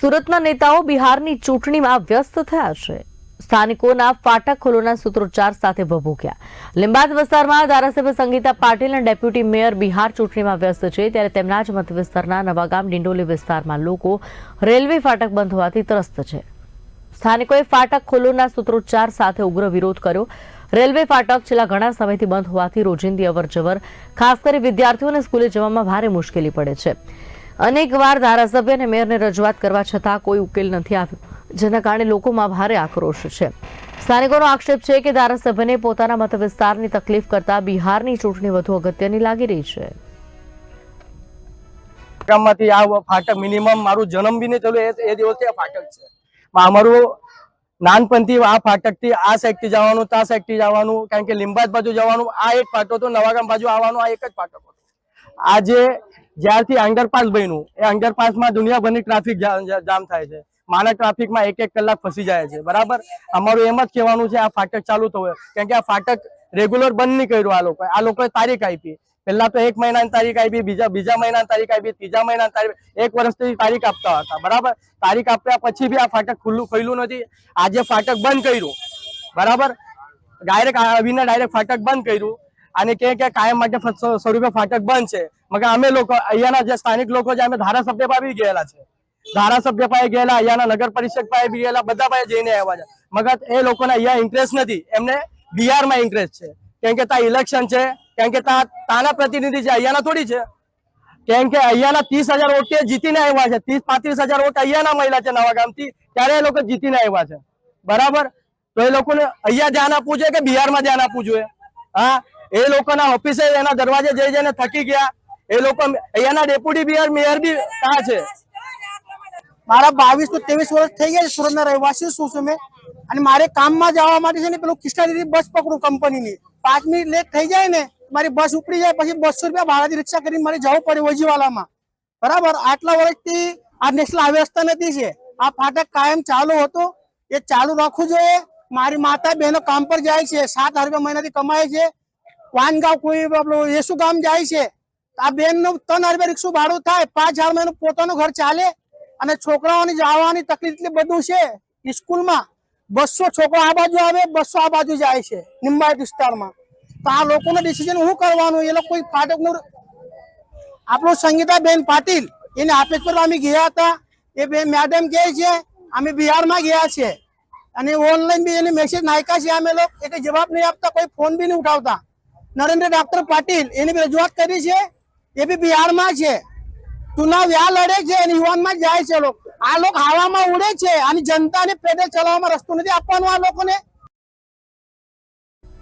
સુરતના નેતાઓ બિહારની ચૂંટણીમાં વ્યસ્ત થયા છે. સ્થાનિકોના ફાટક ખોલોના સૂત્રોચ્ચાર સાથે ભભૂક્યા. લીંબાદ વિસ્તારમાં ધારાસભ્ય સંગીતા પાટીલ અને ડેપ્યુટી મેયર બિહાર ચૂંટણીમાં વ્યસ્ત છે. ત્યારે તેમના જ મત વિસ્તારના નવાગામ ડિંડોલી વિસ્તારમાં લોકો રેલવે ફાટક બંધ હોવાથી ત્રસ્ત છે. સ્થાનિકોએ ફાટક ખોલોના સૂત્રોચ્ચાર સાથે ઉગ્ર વિરોધ કર્યો. રેલવે ફાટક છેલ્લા ઘણા સમયથી બંધ હોવાથી રોજિંદી અવરજવર, ખાસ કરી વિદ્યાર્થીઓને સ્કૂલે જવામાં ભારે મુશ્કેલી પડે છે. અનેકવાર ધારાસભ્ય અને મેયરને રજૂઆત કરવા છતાં કોઈ ઉકેલ નથી આવ્યો, જેના કારણે લોકોમાં ભારે આક્રોશ છે. સ્થાનિકોનો આક્ષેપ છે કે ધારાસભ્યને પોતાના મત વિસ્તારની તકલીફ કરતા બિહારની ચૂંટણી વધુ અગત્યની લાગી રહી છે. ગામમાંથી આ ફાટક મિનિમમ મારું જન્મ બી નહીં થયેલું એ દિવસે આ ફાટક છે. અમારું નાનપણથી આ ફાટકથી આ સાઈડથી જવાનું, ત્યાં સાઈડથી જવાનું, કારણ કે લીંબાજ બાજુ જવાનું, આ એક ફાટો હતો, નવાગામ બાજુ આવવાનું, આ એક જ ફાટક હતો. આજે જ્યારથી અંડરપાસ બન્યું, એ અંડરપાસમાં દુનિયાભરની ટ્રાફિક જામ થાય છે. માના ટ્રાફિકમાં એક એક કલાક ફસી જાય છે. બરાબર? અમારું એમ જ કહેવાનું છે, આ ફાટક ચાલુ થયું કેમ કે આ ફાટક રેગ્યુલર બંધ નહીં કર્યું આ લોકોએ. આ લોકોએ તારીખ આપી. પહેલા તો એક મહિનાની તારીખ આપી, બીજા બીજા મહિનાની તારીખ આપી, ત્રીજા મહિનાની તારીખ એક વર્ષથી તારીખ આપતા હતા. બરાબર? તારીખ આપ્યા પછી બી આ ફાટક ખુલ્લું ખુલ્લું નથી. આજે ફાટક બંધ કર્યું. બરાબર? ડાયરેક્ટ આવીને ડાયરેક્ટ ફાટક બંધ કર્યું. અને કે કે કાયમ માટે સ્વરૂપે ફાટક બંધ છે. મગર અમે લોકો, અહીંયાના જે સ્થાનિક લોકો છે, અમે ધારાસભ્ય પાસે ગયેલા છે. ધારાસભ્ય પાસે ગયેલા, અહીંયાના નગર પરિષદ પાસે બી ગયેલા, બધા પાસે જઈને આવ્યા છે. મગર એ લોકોને અહીંયા ઇન્ટરેસ્ટ નથી. એમને બિહારમાં ઇન્ટરેસ્ટ છે. કેમ કે ત્યાં ઇલેક્શન છે, કેમ કે તાના પ્રતિનિધિ છે, અહીંયાના થોડી છે. કેમ કે અહીંયાના ત્રીસ હજાર વોટ જીતીને આવ્યા છે. ત્રીસ, પાંત્રીસ હજાર વોટ અહીંયાના મહિલા છે નવાગામથી ત્યારે એ લોકો જીતીને આવ્યા છે. બરાબર? તો એ લોકોને અહીંયા ધ્યાન આપવું જોઈએ કે બિહારમાં ધ્યાન આપવું જોઈએ? હા? એ લોકોના ઓફિસે એના દરવાજે જઈ જઈને થકી ગયા. એ લોકો અહીંયાના ડેપ્યુટી મેયર મેયર બી ત્યાં છે. મારા બાવીસ તો ત્રેવીસ વર્ષ થઈ ગયા છે સુરતના રહેવાસી શું છું મેં. અને મારે કામમાં જવા માટે છે ને પેલું કૃષ્ણાજીથી બસ પકડું કંપનીની. પાંચ મિનિટ લેટ થઈ જાય ને, મારી બસ ઉપડી જાય, પછી બસો રૂપિયા ભાડાથી રિક્ષા કરીને મારે જવું પડે વજીવાલામાં બરાબર? આટલા વર્ષથી આ નેશનલ હાઈવે રસ્તા નથી છે. આ ફાટક કાયમ ચાલુ હતો. એ ચાલુ રાખવું જોઈએ. મારી માતા બહેનો કામ પર જાય છે. સાત હજાર રૂપિયા મહિનાથી કમાય છે. વાનગાંવ કોઈ આપણું યેસુ ગામ જાય છે આ બેનનું ત્રણ હજાર રિક્ષું ભાડું થાય, પાંચ હજાર મહિનું પોતાનું ઘર ચાલે, અને છોકરાઓની જવાની તકલીફ એટલી બધું છે સ્કૂલમાં બસો છોકરા આ બાજુ આવે, બસો આ બાજુ જાય છે, નિંબાયત વિસ્તારમાં. તો આ લોકોનું ડિસિઝન શું કરવાનું, એ લોકો ફાટકનું આપણું સંગીતાબેન પાટીલ, એને આપેજ પર અમે ગયા હતા, એ બે મેડમ કહે છે, અમે બિહારમાં ગયા છે, અને ઓનલાઈન બી એને મેસેજ નાખ્યા છે, અમે લોકો, એ કઈ જવાબ નહીં આપતા, કોઈ ફોન બી નહીં ઉઠાવતા. નરેન્દ્ર ડાક્ટર પાટીલ એની રજૂઆત કરી છે. એ બી બિહારમાં છે. ચુનાવ યા લડે છે અને યુવાનમાં જાય છે લોકો. આ લોકો હવામાં ઉડે છે અને જનતાને પેદલ ચલાવવામાં રસ્તો નથી આપવાનો આ લોકોને.